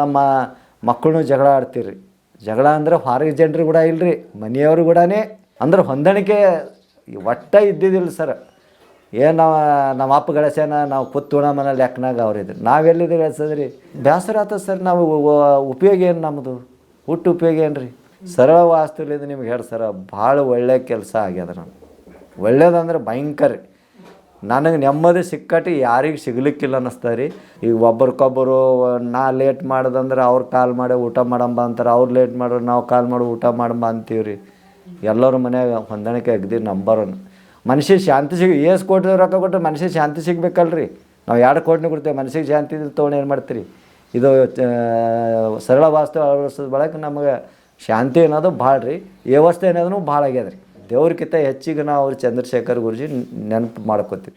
ನಮ್ಮ ಮಕ್ಕಳು ಜಗಳ ಆಡ್ತೀರಿ. ಜಗಳ ಅಂದ್ರೆ ಹೊರಗೆ ಜನರು ಕೂಡ ಇಲ್ರಿ, ಮನೆಯವರು ಕೂಡ ಅಂದ್ರೆ ಹೊಂದಾಣಿಕೆ ಒಟ್ಟ ಇದ್ದಿದ್ದಿಲ್ಲ ಸರ್. ಏನು ನಾವು ನಮ್ಮ ಅಪ್ಪ ಗಳಸ್ಯಾನ ನಾವು ಕೂತ್ಕೋಣ ಮನೆ ಲೆಕ್ಕನಾಗ ಅವ್ರಿದ್ರು ನಾವೆಲ್ಲಿದ್ದು ಗಳಿಸೋದ್ರಿ? ಬೇಸರ ಆತದ ಸರ್ ನಾವು ಉಪಯೋಗ ಏನು ನಮ್ಮದು ಹುಟ್ಟು ಉಪಯೋಗ ಏನು ರೀ ಸರಳ ವಾಸ್ತುಲಿಂದ ನಿಮ್ಗೆ ಹೇಳಿ ಸರ, ಭಾಳ ಒಳ್ಳೆ ಕೆಲಸ ಆಗ್ಯದ ನಾನು ಒಳ್ಳೇದಂದ್ರೆ ಭಯಂಕರ. ನನಗೆ ನೆಮ್ಮದಿ ಸಿಕ್ಕಟ್ಟಿ ಯಾರಿಗೆ ಸಿಗ್ಲಿಕ್ಕಿಲ್ಲ ಅನ್ನಿಸ್ತಾ ರೀ. ಈಗ ಒಬ್ರಿಗೊಬ್ಬರು ನಾ ಲೇಟ್ ಮಾಡ್ದಂದ್ರೆ ಅವ್ರು ಕಾಲ್ ಮಾಡಿ ಊಟ ಮಾಡಂಬ ಅಂತಾರೆ, ಅವ್ರು ಲೇಟ್ ಮಾಡೋರು ನಾವು ಕಾಲ್ ಮಾಡಿ ಊಟ ಮಾಡಂಬ ಅಂತೀವಿ ರೀ. ಎಲ್ಲರ ಮನ್ಯಾಗ ಹೊಂದಾಣಿಕೆ ಅಗ್ದಿ ನಂಬರ್ ಒನ್ ಮನುಷ್ಯ ಶಾಂತಿ ಸಿಗ, ಏಸ್ ಕೋಟಿ ರೊಕ್ಕ ಕೊಟ್ಟರೆ ಮನುಷ್ಯ ಶಾಂತಿ ಸಿಗ್ಬೇಕಲ್ರಿ. ನಾವು ಎರಡು ಕೋಟಿನ ಕೊಡ್ತೇವೆ ಮನುಷ್ಯಗೆ ಶಾಂತಿ ತೊಗೊಂಡು ಏನು ಮಾಡ್ತೀರಿ? ಇದು ಸರಳ ವಾಸ್ತವ ಅಳವಡಿಸೋದು ಬಳಕೆ ನಮಗೆ ಶಾಂತಿ ಅನ್ನೋದು ಭಾಳ ರೀ. ವ್ಯವಸ್ಥೆ ಅನ್ನೋದನ್ನು ಭಾಳ ಆಗ್ಯದ ರೀ ದೇವ್ರಕ್ಕಿಂತ ಹೆಚ್ಚಿಗೆ ನಾವು ಅವ್ರು ಚಂದ್ರಶೇಖರ್ ಗುರುಜಿ ನೆನಪು ಮಾಡ್ಕೋತೀವಿ.